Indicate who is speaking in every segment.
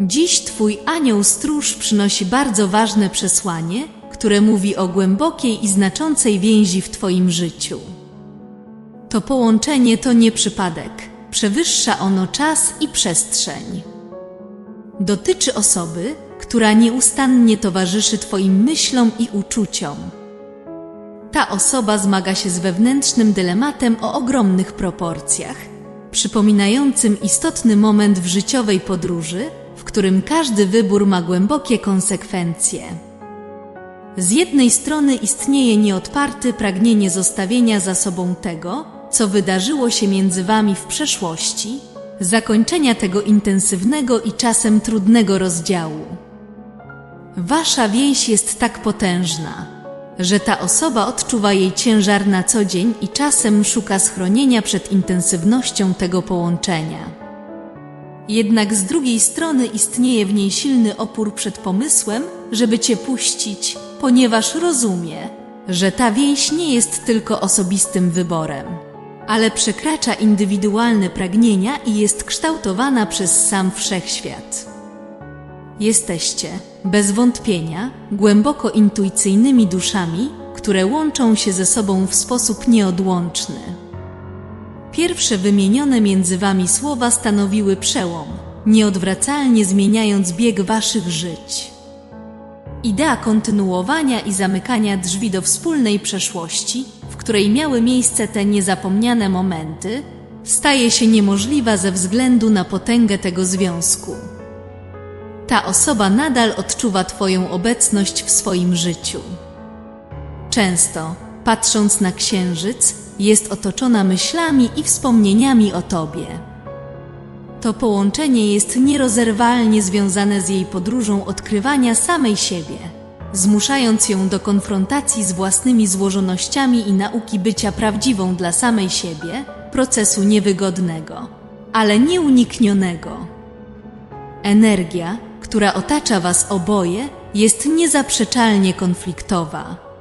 Speaker 1: Dziś Twój anioł stróż przynosi bardzo ważne przesłanie, które mówi o głębokiej i znaczącej więzi w Twoim życiu. To połączenie to nie przypadek, przewyższa ono czas i przestrzeń. Dotyczy osoby, która nieustannie towarzyszy Twoim myślom i uczuciom. Ta osoba zmaga się z wewnętrznym dylematem o ogromnych proporcjach, przypominającym istotny moment w życiowej podróży, którym każdy wybór ma głębokie konsekwencje. Z jednej strony istnieje nieodparte pragnienie zostawienia za sobą tego, co wydarzyło się między wami w przeszłości, zakończenia tego intensywnego i czasem trudnego rozdziału. Wasza więź jest tak potężna, że ta osoba odczuwa jej ciężar na co dzień i czasem szuka schronienia przed intensywnością tego połączenia. Jednak z drugiej strony istnieje w niej silny opór przed pomysłem, żeby cię puścić, ponieważ rozumie, że ta więź nie jest tylko osobistym wyborem, ale przekracza indywidualne pragnienia i jest kształtowana przez sam wszechświat. Jesteście, bez wątpienia, głęboko intuicyjnymi duszami, które łączą się ze sobą w sposób nieodłączny. Pierwsze wymienione między wami słowa stanowiły przełom, nieodwracalnie zmieniając bieg waszych żyć. Idea kontynuowania i zamykania drzwi do wspólnej przeszłości, w której miały miejsce te niezapomniane momenty, staje się niemożliwa ze względu na potęgę tego związku. Ta osoba nadal odczuwa Twoją obecność w swoim życiu. Często, patrząc na księżyc, jest otoczona myślami i wspomnieniami o Tobie. To połączenie jest nierozerwalnie związane z jej podróżą odkrywania samej siebie, zmuszając ją do konfrontacji z własnymi złożonościami i nauki bycia prawdziwą dla samej siebie, procesu niewygodnego, ale nieuniknionego. Energia, która otacza Was oboje, jest niezaprzeczalnie konfliktowa.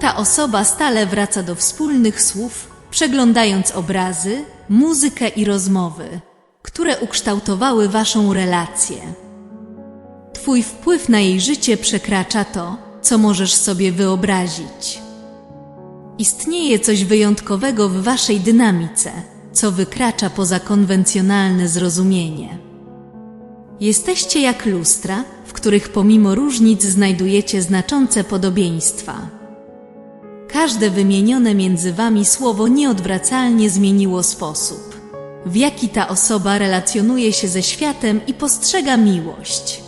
Speaker 1: Ta osoba stale wraca do wspólnych słów, przeglądając obrazy, muzykę i rozmowy, które ukształtowały Waszą relację. Twój wpływ na jej życie przekracza to, co możesz sobie wyobrazić. Istnieje coś wyjątkowego w Waszej dynamice, co wykracza poza konwencjonalne zrozumienie. Jesteście jak lustra, w których pomimo różnic znajdujecie znaczące podobieństwa. Każde wymienione między wami słowo nieodwracalnie zmieniło sposób, w jaki ta osoba relacjonuje się ze światem i postrzega miłość.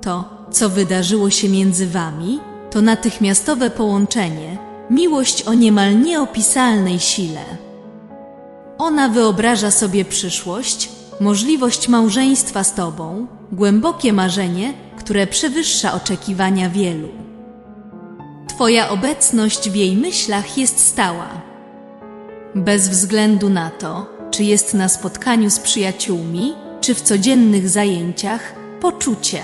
Speaker 1: To, co wydarzyło się między wami, to natychmiastowe połączenie, miłość o niemal nieopisalnej sile. Ona wyobraża sobie przyszłość, możliwość małżeństwa z Tobą, głębokie marzenie, które przewyższa oczekiwania wielu. Twoja obecność w jej myślach jest stała. Bez względu na to, czy jest na spotkaniu z przyjaciółmi, czy w codziennych zajęciach, poczucie,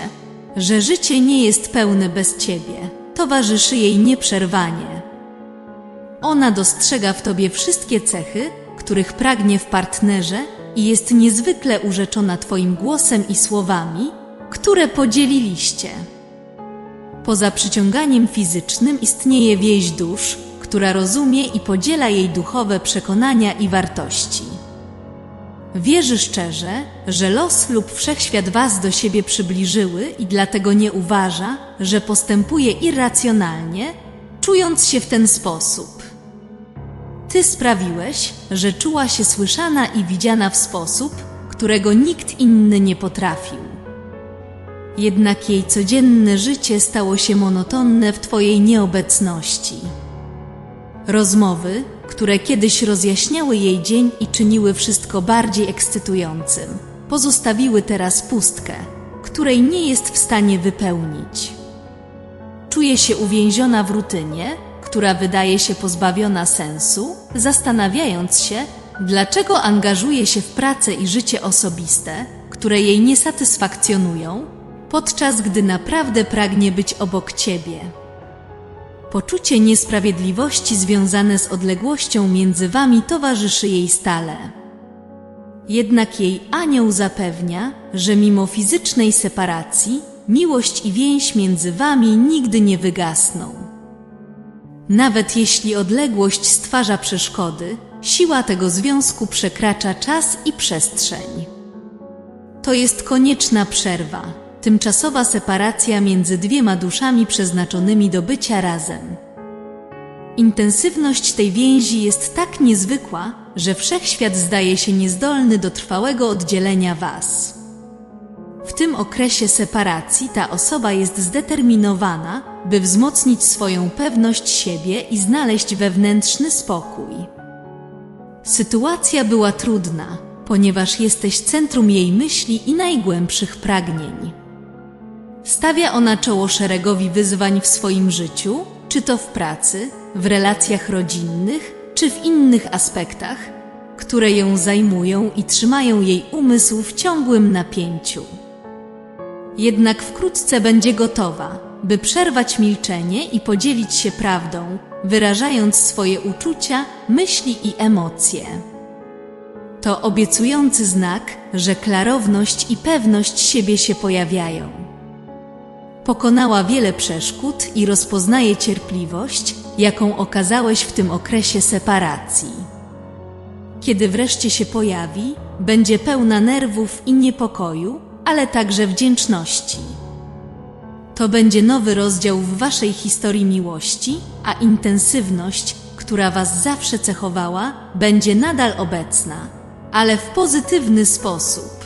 Speaker 1: że życie nie jest pełne bez Ciebie, towarzyszy jej nieprzerwanie. Ona dostrzega w Tobie wszystkie cechy, których pragnie w partnerze i jest niezwykle urzeczona Twoim głosem i słowami, które podzieliliście. Poza przyciąganiem fizycznym istnieje więź dusz, która rozumie i podziela jej duchowe przekonania i wartości. Wierzy szczerze, że los lub wszechświat Was do siebie przybliżyły i dlatego nie uważa, że postępuje irracjonalnie, czując się w ten sposób. Ty sprawiłeś, że czuła się słyszana i widziana w sposób, którego nikt inny nie potrafił. Jednak jej codzienne życie stało się monotonne w Twojej nieobecności. Rozmowy, które kiedyś rozjaśniały jej dzień i czyniły wszystko bardziej ekscytującym, pozostawiły teraz pustkę, której nie jest w stanie wypełnić. Czuje się uwięziona w rutynie, która wydaje się pozbawiona sensu, zastanawiając się, dlaczego angażuje się w pracę i życie osobiste, które jej nie satysfakcjonują, podczas gdy naprawdę pragnie być obok ciebie. Poczucie niesprawiedliwości związane z odległością między wami towarzyszy jej stale. Jednak jej anioł zapewnia, że mimo fizycznej separacji, miłość i więź między wami nigdy nie wygasną. Nawet jeśli odległość stwarza przeszkody, siła tego związku przekracza czas i przestrzeń. To jest konieczna przerwa, tymczasowa separacja między dwiema duszami przeznaczonymi do bycia razem. Intensywność tej więzi jest tak niezwykła, że wszechświat zdaje się niezdolny do trwałego oddzielenia Was. W tym okresie separacji ta osoba jest zdeterminowana, by wzmocnić swoją pewność siebie i znaleźć wewnętrzny spokój. Sytuacja była trudna, ponieważ jesteś centrum jej myśli i najgłębszych pragnień. Stawia ona czoło szeregowi wyzwań w swoim życiu, czy to w pracy, w relacjach rodzinnych, czy w innych aspektach, które ją zajmują i trzymają jej umysł w ciągłym napięciu. Jednak wkrótce będzie gotowa, by przerwać milczenie i podzielić się prawdą, wyrażając swoje uczucia, myśli i emocje. To obiecujący znak, że klarowność i pewność siebie się pojawiają. Pokonała wiele przeszkód i rozpoznaje cierpliwość, jaką okazałeś w tym okresie separacji. Kiedy wreszcie się pojawi, będzie pełna nerwów i niepokoju, ale także wdzięczności. To będzie nowy rozdział w waszej historii miłości, a intensywność, która was zawsze cechowała, będzie nadal obecna, ale w pozytywny sposób.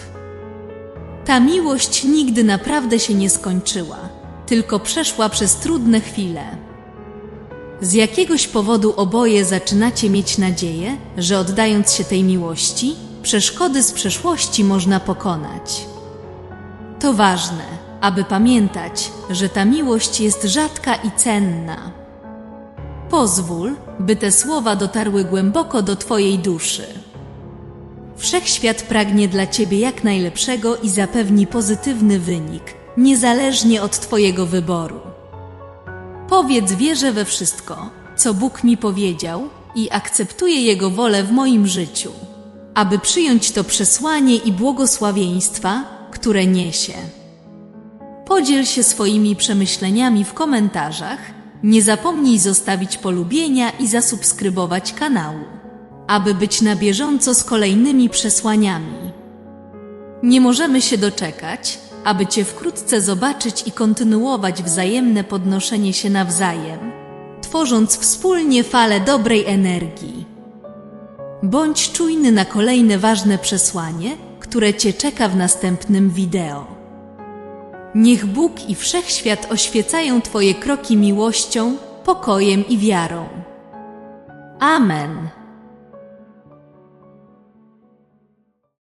Speaker 1: Ta miłość nigdy naprawdę się nie skończyła, tylko przeszła przez trudne chwile. Z jakiegoś powodu oboje zaczynacie mieć nadzieję, że oddając się tej miłości, przeszkody z przeszłości można pokonać. To ważne, aby pamiętać, że ta miłość jest rzadka i cenna. Pozwól, by te słowa dotarły głęboko do Twojej duszy. Wszechświat pragnie dla Ciebie jak najlepszego i zapewni pozytywny wynik, niezależnie od Twojego wyboru. Powiedz wierzę we wszystko, co Bóg mi powiedział i akceptuję Jego wolę w moim życiu, aby przyjąć to przesłanie i błogosławieństwa, które niesie. Podziel się swoimi przemyśleniami w komentarzach. Nie zapomnij zostawić polubienia i zasubskrybować kanału, aby być na bieżąco z kolejnymi przesłaniami. Nie możemy się doczekać, aby Cię wkrótce zobaczyć i kontynuować wzajemne podnoszenie się nawzajem, tworząc wspólnie falę dobrej energii. Bądź czujny na kolejne ważne przesłanie, które Cię czeka w następnym wideo. Niech Bóg i Wszechświat oświecają Twoje kroki miłością, pokojem i wiarą. Amen.